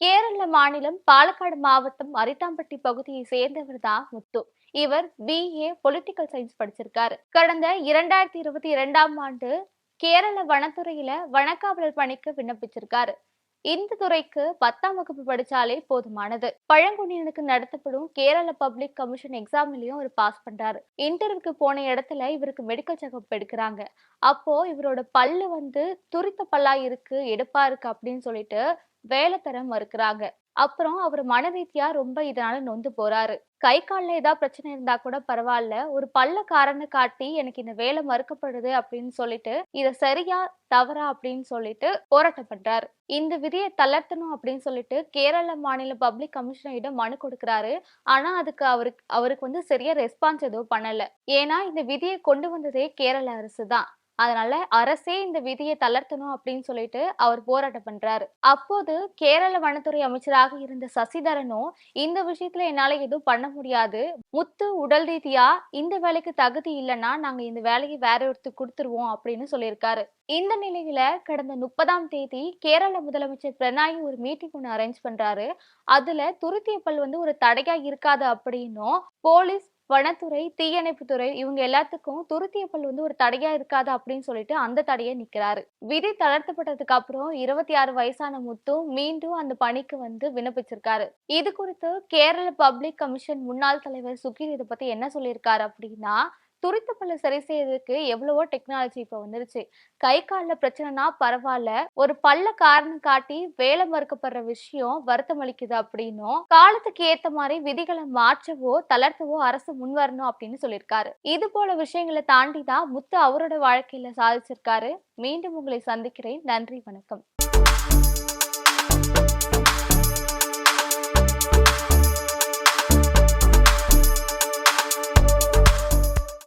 கேரள மாநிலம் பாலக்காடு மாவட்டம் அரித்தாம்பட்டி பகுதியை சேர்ந்தவர் தான் முத்து. இவர் பிஏ பொலிட்டிக்கல் சயின்ஸ் படிச்சிருக்காரு. கடந்த இரண்டாயிரத்தி இருபத்தி இரண்டாம் ஆண்டு கேரள வனத்துறையில வனக்காவலர் பணிக்கு விண்ணப்பிச்சிருக்காரு. இந்த துறைக்கு பத்தாம் வகுப்பு படிச்சாலே போதுமானது. பழங்குடியினருக்கு நடத்தப்படும் கேரள பப்ளிக் கமிஷன் எக்ஸாம்லயும் அவர் பாஸ் பண்றாரு. இன்டர்வியூக்கு போன இடத்துல இவருக்கு மெடிக்கல் செக்அப் எடுக்கிறாங்க. அப்போ இவரோட பல்லு வந்து துரித்த பல்லா இருக்கு எடுப்பா இருக்கு அப்படின்னு சொல்லிட்டு வேலை தர மறுக்கிறாங்க. அப்புறம் அவர் மனரீதியா ரொம்ப இதனால நொந்து போறாரு. கை கால்ல ஏதாவது பிரச்சனை இருந்தா கூட பரவாயில்ல. ஒரு பல்ல காரணம் காட்டி எனக்கு இந்த வேலை மறுக்கப்படுது அப்படின்னு சொல்லிட்டு இத சரியா தவறா அப்படின்னு சொல்லிட்டு போராட்டம் பண்றாரு. இந்த விதியை தளர்த்தணும் அப்படின்னு சொல்லிட்டு கேரள மாநில பப்ளிக் கமிஷனரிடம் மனு கொடுக்கிறாரு. ஆனா அதுக்கு அவருக்கு அவருக்கு வந்து சரியா ரெஸ்பான்ஸ் எதுவும் பண்ணல. ஏன்னா இந்த விதியை கொண்டு வந்ததே கேரள அரசு தான் அதனால அரசே இந்த விதியை தளர்த்தணும் அப்படின்னு சொல்லிட்டு அவர் போராட்டம் பண்றாரு. அப்போது கேரள வனத்துறை அமைச்சராக இருந்த சசிதரனும் இந்த விஷயத்துல என்னால எதுவும் பண்ண முடியாது. முத்து உடல் ரீதியா இந்த வேலைக்கு தகுதி இல்லைன்னா நாங்க இந்த வேலையை வேற ஒருத்தர் கொடுத்துருவோம் அப்படின்னு சொல்லியிருக்காரு. இந்த நிலையில கடந்த முப்பதாம் தேதி கேரள முதலமைச்சர் பிரணாயி ஒரு மீட்டிங் ஒன்று அரேஞ்ச் பண்றாரு. அதுல துருத்தியப்பல் வந்து ஒரு தடையா இருக்காது அப்படின்னும் போலீஸ் வனத்துறை தீயணைப்புத்துறை இவங்க எல்லாத்துக்கும் துருத்தியப்பல் வந்து ஒரு தடையா இருக்காது அப்படின்னு சொல்லிட்டு அந்த தடையை நிக்கிறாரு. விதி தளர்த்தப்பட்டதுக்கு அப்புறம் இருபத்தி ஆறு வயசான முத்து மீண்டும் அந்த பணிக்கு வந்து விண்ணப்பிச்சிருக்காரு. இது குறித்து கேரள பப்ளிக் கமிஷன் முன்னாள் தலைவர் சுகீர் இதை பத்தி என்ன சொல்லியிருக்காரு அப்படின்னா துரித்த பல்ல சரி செய்யறதுக்கு எவ்வளவோ டெக்னாலஜி இப்ப வந்துருச்சு. கை காலில் பிரச்சனைனா பரவாயில்ல ஒரு பல்ல காரணம் காட்டி வேலை மறுக்கப்படுற விஷயம் வருத்தம் அளிக்குது அப்படின்னும் காலத்துக்கு ஏத்த மாதிரி விதிகளை மாற்றவோ தளர்த்தவோ அரசு முன்வரணும் அப்படின்னு சொல்லியிருக்காரு. இது போல விஷயங்களை தாண்டி தான் முத்து அவரோட வாழ்க்கையில சாதிச்சிருக்காரு. மீண்டும் உங்களை சந்திக்கிறேன். நன்றி வணக்கம்.